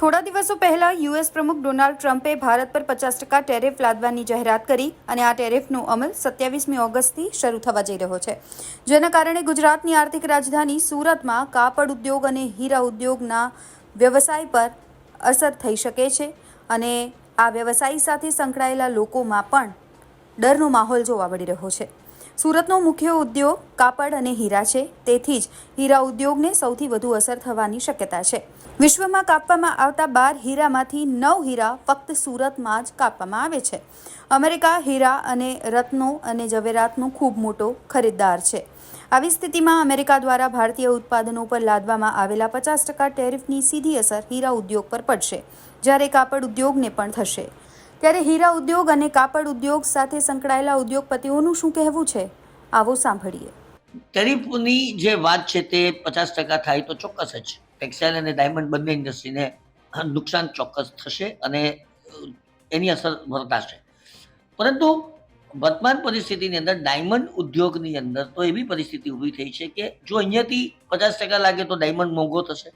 થોડા દિવસો પહેલા યુએસ પ્રમુખ ડોનાલ્ડ ટ્રમ્પે ભારત પર પચાસ ટકા ટેરિફ લાદવાની જાહેરાત કરી અને આ ટેરિફનો અમલ સત્યાવીસમી ઓગસ્ટથી શરૂ થવા જઈ રહ્યો છે. જેના કારણે ગુજરાતની આર્થિક રાજધાની સુરતમાં કાપડ ઉદ્યોગ અને હીરા ઉદ્યોગના વ્યવસાય પર અસર થઈ શકે છે અને આ વ્યવસાય સાથે સંકળાયેલા લોકોમાં પણ ડરનો માહોલ જોવા મળી રહ્યો છે. સુરતનો મુખ્ય ઉદ્યોગ કાપડ અને હીરા છે. તેથી જ હીરા ઉદ્યોગને સૌથી વધુ અસર થવાની શક્યતા છે. વિશ્વમાં કાપવામાં આવતા બાર હીરામાંથી નવ હીરા ફક્ત સુરતમાં જ કાપવામાં આવે છે. અમેરિકા હીરા અને રત્નો અને ઝવેરાતનો ખૂબ મોટો ખરીદદાર છે. આવી સ્થિતિમાં અમેરિકા દ્વારા ભારતીય ઉત્પાદનો પર લાદવામાં આવેલા પચાસ ટકા ટેરિફની સીધી અસર હીરા ઉદ્યોગ પર પડશે. જ્યારે કાપડ ઉદ્યોગને પણ થશે. ત્યારે હીરા ઉદ્યોગ અને કાપડ ઉદ્યોગ સાથે સંકળાયેલા ઉદ્યોગપતિઓનું શું કહેવું છે? આવો સાંભળીએ. ટેરિફની જે વાત છે તે પચાસ ટકા થાય તો ચોક્કસ જ. ટેક્સટાઇલ અને ડાયમંડ બંને ઇન્ડસ્ટ્રીને નુકસાન ચોક્કસ થશે અને એની અસર વર્તાશે. પરંતુ વર્તમાન પરિસ્થિતિની અંદર ડાયમંડ ઉદ્યોગની અંદર તો એવી પરિસ્થિતિ ઊભી થઈ છે કે જો અહીંયાથી પચાસ ટકા લાગે તો ડાયમંડ મોંઘો થશે.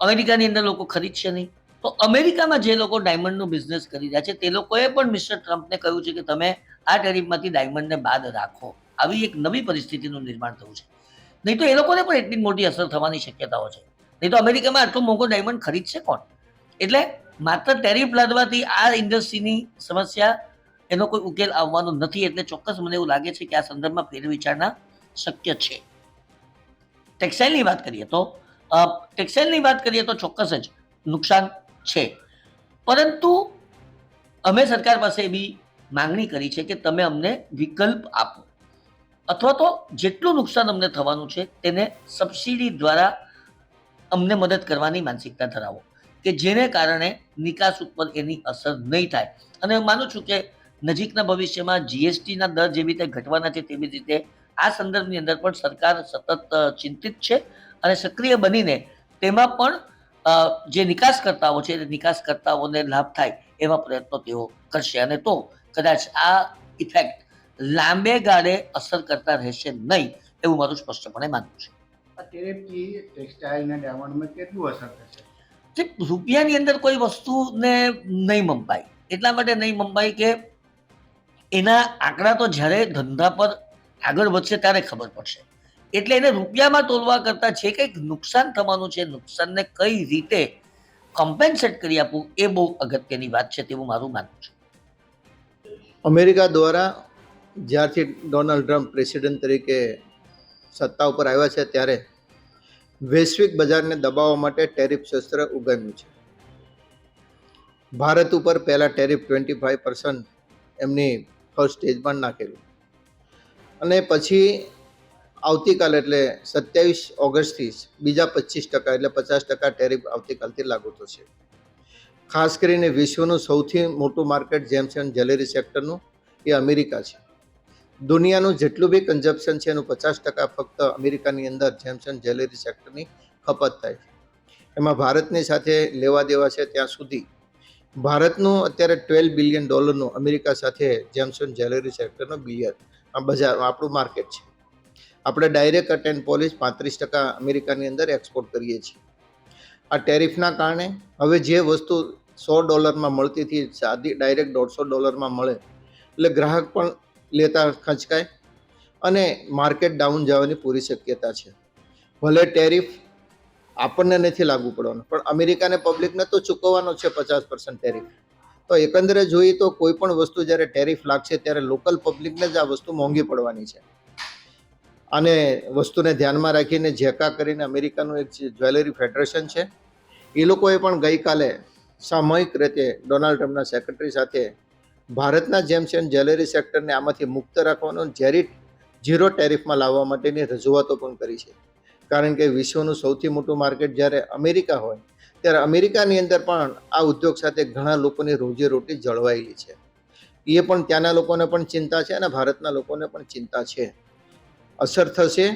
અમેરિકાની અંદર લોકો ખરીદશે નહીં. તો અમેરિકામાં જે લોકો ડાયમંડનો બિઝનેસ કરી રહ્યા છે, તે લોકોએ પણ મિસ્ટર ટ્રમ્પને કહ્યું છે કે તમે આ ટેરિફમાંથી ડાયમંડને બાદ રાખો. આવી એક નવી પરિસ્થિતિનું નિર્માણ થયું છે. નહીં તો એ લોકોને પણ એટલી મોટી અસર થવાની શક્યતાઓ છે. નહીં તો અમેરિકામાં આટલો મોંઘો ડાયમંડ ખરીદશે કોણ? એટલે માત્ર ટેરિફ લાદવાથી આ ઇન્ડસ્ટ્રીની સમસ્યા એનો કોઈ ઉકેલ આવવાનો નથી. એટલે ચોક્કસ મને એવું લાગે છે કે આ સંદર્ભમાં ફેરવિચારણા શક્ય છે. ટેક્સટાઇલની વાત કરીએ તો ટેક્સટાઇલની વાત કરીએ તો ચોક્કસ જ નુકસાન છે. પરંતુ અમે સરકાર પાસે એવી માંગણી કરી છે કે તમે અમને વિકલ્પ આપો. અથવા તો જેટલું નુકસાન અમને થવાનું છે તેને સબસિડી દ્વારા અમને મદદ કરવાની માનસિકતા ધરાવો. કે જેને કારણે નિકાસ ઉપર એની અસર નહીં થાય. અને હું માનું છું કે નજીકના ભવિષ્યમાં જીએસટીના દર જેવી રીતે ઘટવાના છે તેવી રીતે આ સંદર્ભની અંદર પણ સરકાર સતત ચિંતિત છે અને સક્રિય બનીને તેમાં પણ જે નિકાસકર્તાઓ છે તે નિકાસકર્તાઓને લાભ થાય એવા પ્રયત્નો તેઓ કરશે. અને તો કદાચ આ ઇફેક્ટ લાંબે ગાળે અસર કરતા રહેશે નહીં એવું મારું સ્પષ્ટપણે માનવું છે. અત્યારે ડાયમંડમાં કેટલું અસર થશે? રૂપિયાની અંદર કોઈ વસ્તુને નહીં મંપાય એટલા માટે નહીં મંપાય કે એના આંકડા તો જ્યારે ધંધા પર આગળ વધશે ત્યારે ખબર પડશે. એટલે એને રૂપિયામાં તોલવા કરતાં છે કંઈક નુકસાન થવાનું છે, નુકસાનને કઈ રીતે કોમ્પેન્સેટ કરી આપવું, એ બહુ અગત્યની વાત છે તેવું મારું માનવું છે. અમેરિકા દ્વારા જ્યારથી ડોનાલ્ડ ટ્રમ્પ પ્રેસિડેન્ટ તરીકે સત્તા ઉપર આવ્યા છે, ત્યારે વૈશ્વિક બજારને દબાવવા માટે ટેરિફ શસ્ત્ર ઉગામ્યું છે. ભારત ઉપર પહેલાં ટેરિફ ટ્વેન્ટી ફાઇવ પર્સન્ટ એમની ફર્સ્ટ સ્ટેજમાં નાખેલું. અને પછી આવતીકાલ એટલે સત્યાવીસ ઓગસ્ટથી બીજા પચીસ ટકા એટલે પચાસ ટકા ટેરિફ આવતીકાલથી લાગુ થશે. ખાસ કરીને વિશ્વનું સૌથી મોટું માર્કેટ જેમ્સ એન્ડ જ્વેલરી સેક્ટરનું, એ અમેરિકા છે. દુનિયાનું જેટલું બી કન્ઝપ્શન છે એનું પચાસ ટકા ફક્ત અમેરિકાની અંદર જેમ્સ એન્ડ જ્વેલરી સેક્ટરની ખપત થાય છે. એમાં ભારતની સાથે લેવા દેવા છે ત્યાં સુધી. ભારતનું અત્યારે ટ્વેલ્વ બિલિયન ડોલરનું અમેરિકા સાથે જેમ્સ એન્ડ જ્વેલરી સેક્ટરનું બિલિયન આ બજાર, આપણું માર્કેટ છે. આપણે ડાયરેક્ટ અટેન્ડ પોલીસ પાંત્રીસ ટકા અમેરિકાની અંદર એક્સપોર્ટ કરીએ છીએ. આ ટેરિફના કારણે હવે જે વસ્તુ સો ડોલરમાં મળતી હતી, સાદી ડાયરેક્ટ દોઢસો ડોલરમાં મળે, એટલે ગ્રાહક પણ લેતા ખંચકાય અને માર્કેટ ડાઉન જવાની પૂરી શક્યતા છે. ભલે ટેરિફ આપણને નથી લાગુ પડવાનું, પણ અમેરિકાને પબ્લિકને તો ચૂકવવાનો છે પચાસ પર્સન્ટ ટેરિફ. તો એકંદરે જોઈએ તો કોઈ પણ વસ્તુ જ્યારે ટેરિફ લાગશે ત્યારે લોકલ પબ્લિકને જ આ વસ્તુ મોંઘી પડવાની છે. અને વસ્તુને ધ્યાનમાં રાખીને જેકા કરીને અમેરિકાનું એક જ્વેલરી ફેડરેશન છે, એ લોકોએ પણ ગઈકાલે સામૂહિક રીતે ડોનાલ્ડ ટ્રમ્પના સેક્રેટરી સાથે ભારતના જેમ્સ એન્ડ જ્વેલરી સેક્ટરને આમાંથી મુક્ત રાખવાનો ઝેરી ઝીરો ટેરિફમાં લાવવા માટેની રજૂઆતો પણ કરી છે. કારણ કે વિશ્વનું સૌથી મોટું માર્કેટ જ્યારે અમેરિકા હોય, ત્યારે અમેરિકાની અંદર પણ આ ઉદ્યોગ સાથે ઘણા લોકોની રોજીરોટી જળવાયેલી છે. એ પણ ત્યાંના લોકોને પણ ચિંતા છે અને ભારતના લોકોને પણ ચિંતા છે. અસર થશે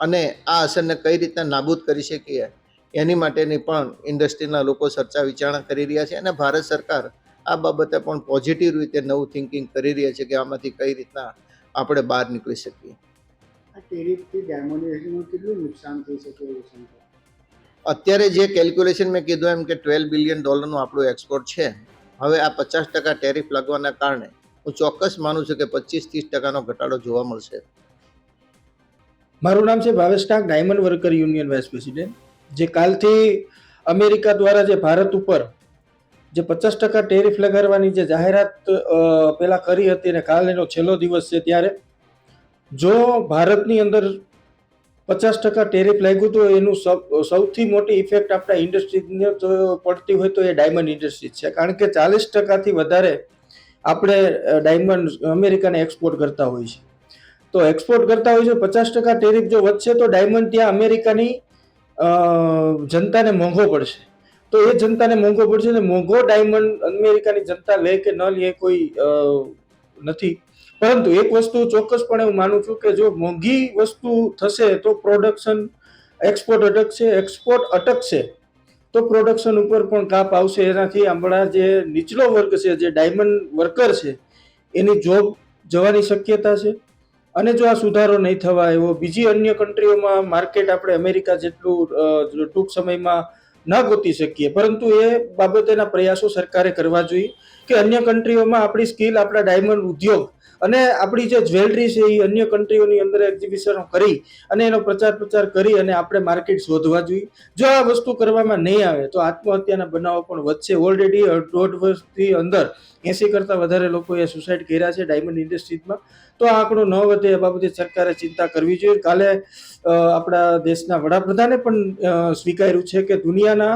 અને આ અસરને કઈ રીતના નાબૂદ કરી શકીએ એની માટેની પણ ઇન્ડસ્ટ્રીના લોકો ચર્ચા વિચારણા કરી રહ્યા છે અને ભારત સરકાર આ બાબતે પણ પોઝિટિવ રીતે નવું થિંકિંગ કરી રહ્યા છે કે આમાંથી કઈ રીતના આપણે બહાર નીકળી શકીએ. કેટલું નુકસાન થઈ શકે અત્યારે જે કેલ્ક્યુલેશન મેં કીધું એમ કે ટ્વેલ્વ બિલિયન ડોલરનું આપણું એક્સપોર્ટ છે. હવે આ પચાસ ટકા ટેરિફ લાગવાના કારણે હું ચોક્કસ માનું છું કે પચીસ ત્રીસ ટકાનો ઘટાડો જોવા મળશે. મારું નામ છે Bhavesh Tank diamond worker union vice president જે કાલથી અમેરિકા દ્વારા જે ભારત ઉપર જે પચાસ ટકા ટેરિફ લગાડવાની જે જાહેરાત પહેલાં કરી હતી અને કાલ એનો છેલ્લો દિવસ છે ત્યારે, જો ભારતની અંદર પચાસ ટકા ટેરિફ લાગ્યું તો એનું સૌથી મોટી ઇફેક્ટ આપણા ઇન્ડસ્ટ્રીને પડતી હોય તો એ ડાયમંડ ઇન્ડસ્ટ્રી છે. કારણ કે ચાલીસ ટકાથી વધારે આપણે ડાયમંડ અમેરિકાને એક્સપોર્ટ કરતા હોય છે. તો એક્સપોર્ટ કરતા હોય છે પચાસ ટકા ટેરિફ જો વધશે તો ડાયમંડ ત્યાં અમેરિકાની જનતાને મોંઘો પડશે. તો એ જનતાને મોંઘો પડશે ને મોંઘો ડાયમંડ અમેરિકાની જનતા લે કે ન લે કોઈ નથી. પરંતુ એક વસ્તુ ચોક્કસપણે હું માનું છું કે જો મોંઘી વસ્તુ થશે તો પ્રોડક્શન એક્સપોર્ટ અટકશે એક્સપોર્ટ અટકશે, તો પ્રોડક્શન ઉપર પણ કાપ આવશે. એનાથી આપણા જે નીચલો વર્ગ છે, જે ડાયમંડ વર્કર છે, એની જોબ જવાની શક્યતા છે. અને જો આ સુધારો નહીં થવા એવો બીજી અન્ય કન્ટ્રીઓમાં માર્કેટ આપણે અમેરિકા જેટલું ટૂંક સમયમાં ન ગોતી શકીએ. પરંતુ એ બાબતેના પ્રયાસો સરકારે કરવા જોઈએ કે અન્ય કન્ટ્રીઓમાં આપણી સ્કિલ, આપણા ડાયમંડ ઉદ્યોગ અને આપણી જે જ્વેલરી છે એ અન્ય કન્ટ્રીઓની અંદર એક્ઝિબિશનો કરી અને એનો પ્રચાર પ્રચાર કરી અને આપણે માર્કેટ શોધવા જોઈએ. જો આ વસ્તુ કરવામાં નહીં આવે તો આત્મહત્યાના બનાવો પણ વધશે. ઓલરેડી દોઢ વર્ષથી અંદર એસી કરતાં વધારે લોકોએ સુસાઇડ કર્યા છે ડાયમંડ ઇન્ડસ્ટ્રીઝમાં તો આ આંકડો ન વધે એ બાબતે સરકારે ચિંતા કરવી જોઈએ. કાલે આપણા દેશના વડાપ્રધાને પણ સ્વીકાર્યું છે કે દુનિયાના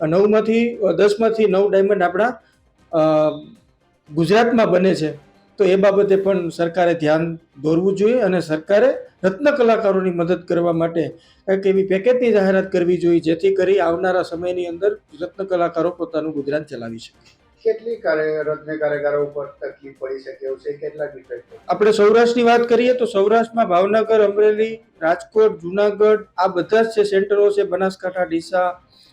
નવમાંથી દસમાંથી નવ ડાયમંડ આપણા ગુજરાતમાં બને છે. તો એ બાબતે પણ સરકારે ધ્યાન દોરવું જોઈએ અને સરકારે રત્ન કલાકારોની મદદ કરવા માટે કંઈક એવી પેકેજની જાહેરાત કરવી જોઈએ જેથી કરી આવનારા સમયની અંદર રત્ન કલાકારો પોતાનું ગુજરાન ચલાવી શકે. કેટલી રત્ન કાર્યકારો ઉપર તકલીફ પડી શકે એવું છે? કેટલા ઇફેક્ટ આપણે સૌરાષ્ટ્રની વાત કરીએ તો સૌરાષ્ટ્રમાં ભાવનગર અમરેલી રાજકોટ જુનાગઢ આ બધા જ છે સેન્ટરો છે બનાસકાંઠા ડીસા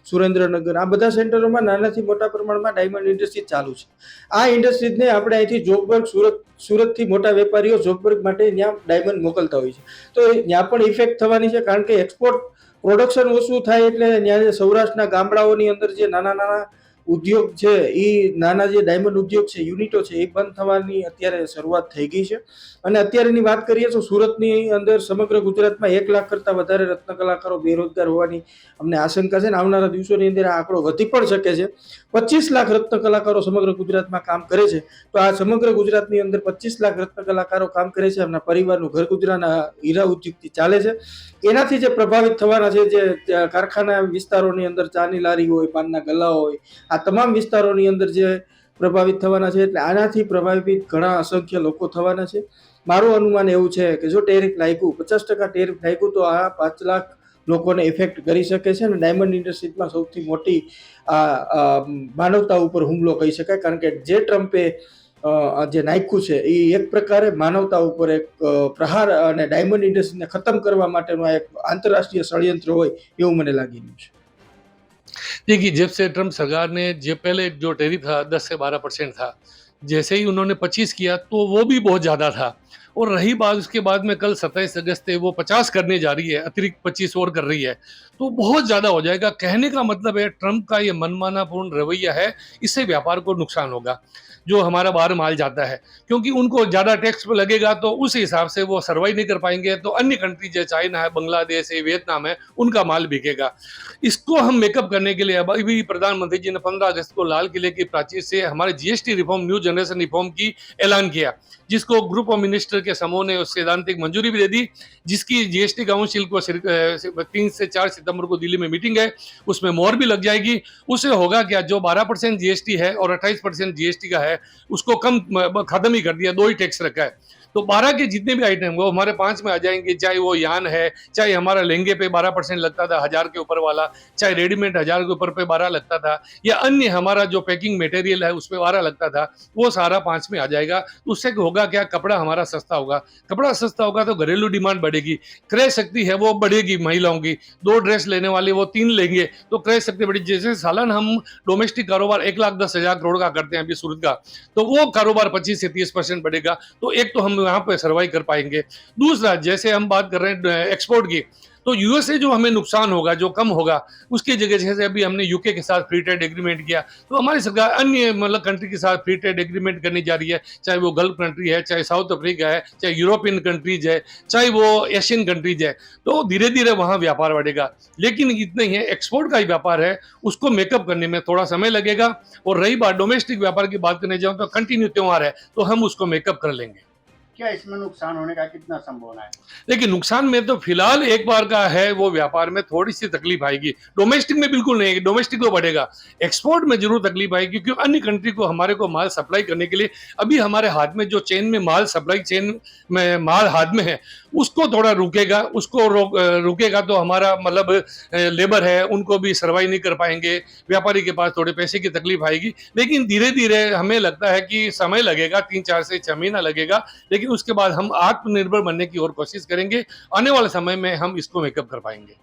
સુરેન્દ્રનગર. આ બધા સેન્ટરોમાં નાનાથી મોટા પ્રમાણમાં ડાયમંડ ઇન્ડસ્ટ્રી ચાલુ છે. આ ઇન્ડસ્ટ્રીઝને આપણે અહીંથી જોબર્ગ, સુરત, સુરતથી મોટા વેપારીઓ જોગબર્ગ માટે ત્યાં ડાયમંડ મોકલતા હોય છે. તો ત્યાં પણ ઇફેક્ટ થવાની છે કારણ કે એક્સપોર્ટ પ્રોડક્શન ઓછું થાય એટલે ત્યાં સૌરાષ્ટ્રના ગામડાઓની અંદર જે નાના નાના ઉદ્યોગ છે, એ નાના જે ડાયમંડ ઉદ્યોગ છે યુનિટો છે, એ બંધ થવાની અત્યારે શરૂઆત થઈ ગઈ છે. અને અત્યારેની વાત કરીએ તો સુરતની અંદર સમગ્ર ગુજરાતમાં એક લાખ કરતાં વધારે રત્ન કલાકારો બેરોજગાર હોવાની અમને આશંકા છે ને આવનારા દિવસોની અંદર આ આંકડો વધી પણ શકે છે. પચીસ લાખ રત્ન કલાકારો સમગ્ર ગુજરાતમાં કામ કરે છે. તો આ સમગ્ર ગુજરાતની અંદર પચીસ લાખ રત્ન કલાકારો કામ કરે છે, એમના પરિવારનું ઘર ગુજરાના હીરા ઉદ્યોગથી ચાલે છે. એનાથી જે પ્રભાવિત થવાના છે, જે કારખાના વિસ્તારોની અંદર ચાની લારી હોય, પાનના ગલ્લા હોય આ તમામ વિસ્તારોની અંદર જે પ્રભાવિત થવાના છે એટલે આનાથી પ્રભાવિત ઘણા અસંખ્ય લોકો થવાના છે. મારું અનુમાન એવું છે કે જો ટેરિફ લાગ્યું પચાસ ટકા ટેરિફ લાગ્યું તો આ પાંચ લાખ લોકોને ઇફેક્ટ કરી શકે છે અને ડાયમંડ ઇન્ડસ્ટ્રીઝમાં સૌથી મોટી આ આ, માનવતા ઉપર હુમલો કહી શકાય. કારણ કે જે ટ્રમ્પે આ જે નાખ્યું છે એ એક પ્રકારે માનવતા ઉપર એક પ્રહાર અને ડાયમંડ ઇન્ડસ્ટ્રીને ખતમ કરવા માટેનું આ એક આંતરરાષ્ટ્રીય ષડયંત્ર હોય એવું મને લાગી રહ્યું છે. देखिए जब से ट्रम्प सरकार ने जो पहले जो टेरिफ था दस से बारह परसेंट था जैसे ही उन्होंने पच्चीस किया तो वो भी बहुत ज़्यादा था और रही बात उसके बाद में कल सत्ताईस अगस्त से वो पचास करने जा रही है, अतिरिक्त पच्चीस और कर रही है। तो बहुत ज़्यादा हो जाएगा। कहने का मतलब है ट्रंप का ये मनमानापूर्ण रवैया है, इससे व्यापार को नुकसान होगा, जो हमारा बाहर माल जाता है। क्योंकि उनको ज़्यादा टैक्स लगेगा तो उस हिसाब से वो सर्वाइव नहीं कर पाएँगे। तो अन्य कंट्री जैसे चाइना है, बांग्लादेश है, वियतनाम है, उनका माल बिकेगा। इसको हम मेकअप करने के लिए अभी प्रधानमंत्री जी ने 15 अगस्त को लाल किले की प्राचीर से हमारे GST reform new generation reform की ऐलान किया, जिसको ग्रुप ऑफ़ मिनिस्टर के समूह ने उस सैद्धांतिक मंजूरी भी दे दी, जिसकी जीएसटी काउंसिल को तीन से चार सितंबर को दिल्ली में मीटिंग है, उसमें मोहर भी लग जाएगी। उससे होगा क्या? जो 12 परसेंट जीएसटी है और 28 परसेंट जीएसटी का है, उसको कम खत्म ही कर दिया, दो ही टैक्स रखा है। तो 12 के जितने भी आइटम वो हमारे पाँच में आ जाएँगे। चाहे वो यान है, चाहे हमारा लहंगे पे 12 परसेंट लगता था, हज़ार के ऊपर वाला, चाहे रेडीमेड हज़ार के ऊपर पे 12 लगता था, या अन्य हमारा जो पैकिंग मटेरियल है उस पर बारह लगता था, वो सारा पाँच में आ जाएगा। तो उससे होगा, क्या कपड़ा हमारा सस्ता होगा? कपड़ा सस्ता होगा तो घरेलू डिमांड बढ़ेगी। क्रय शक्ति है, वो बढ़ेगी महिलाओं की। दो ड्रेस लेने वाले, वो तीन लेंगे। तो क्रय शक्ति बढ़ी जैसे सालन हम डोमेस्टिक कारोबार एक लाख दस हज़ार करोड़ का करते हैं अभी सूरत का तो वो कारोबार पच्चीस से तीस परसेंट बढ़ेगा। तो एक तो हम यहाँ पे सर्वाइव कर पाएँगे। दूसरा, जैसे हम बात कर रहे हैं एक्सपोर्ट की तो यूएसए जो हमें नुकसान होगा, जो कम होगा, उसकी जगह, जैसे अभी हमने यूके के साथ फ्री ट्रेड एग्रीमेंट किया तो हमारी सरकार अन्य मतलब कंट्री के साथ फ्री ट्रेड एग्रीमेंट करने जा रही है, चाहे वो गल्फ कंट्री है, चाहे साउथ अफ्रीका है, चाहे यूरोपियन कंट्रीज़ है, चाहे वो एशियन कंट्रीज़ है तो धीरे धीरे वहाँ व्यापार बढ़ेगा। लेकिन इतना ही है एक्सपोर्ट का ही व्यापार है, उसको मेकअप करने में थोड़ा समय लगेगा, और रही बात डोमेस्टिक व्यापार की बात करने जाऊँ तो कंटिन्यू त्यौहार है तो हम उसको मेकअप कर लेंगे। क्या इसमें नुकसान होने का कितना संभावना है? देखिए, नुकसान में तो फ़िलहाल एक बार का है, वो व्यापार में थोड़ी सी तकलीफ़ आएगी। डोमेस्टिक में बिल्कुल नहीं, डोमेस्टिक तो बढ़ेगा। एक्सपोर्ट में ज़रूर तकलीफ़ आएगी, क्योंकि अन्य कंट्री को हमारे को माल सप्लाई करने के लिए, अभी हमारे हाथ में जो चेन में माल सप्लाई चेन में, माल हाथ में है उसको थोड़ा रुकेगा, उसको रोक रुकेगा तो हमारा मतलब लेबर है, उनको भी सर्वाइव नहीं कर पाएँगे। व्यापारी के पास थोड़े पैसे की तकलीफ़ आएगी, लेकिन धीरे धीरे हमें लगता है कि समय लगेगा तीन चार से छः महीना लगेगा, लेकिन उसके बाद हम आत्मनिर्भर बनने की और कोशिश करेंगे, आने वाले समय में हम इसको मेकअप कर पाएँगे।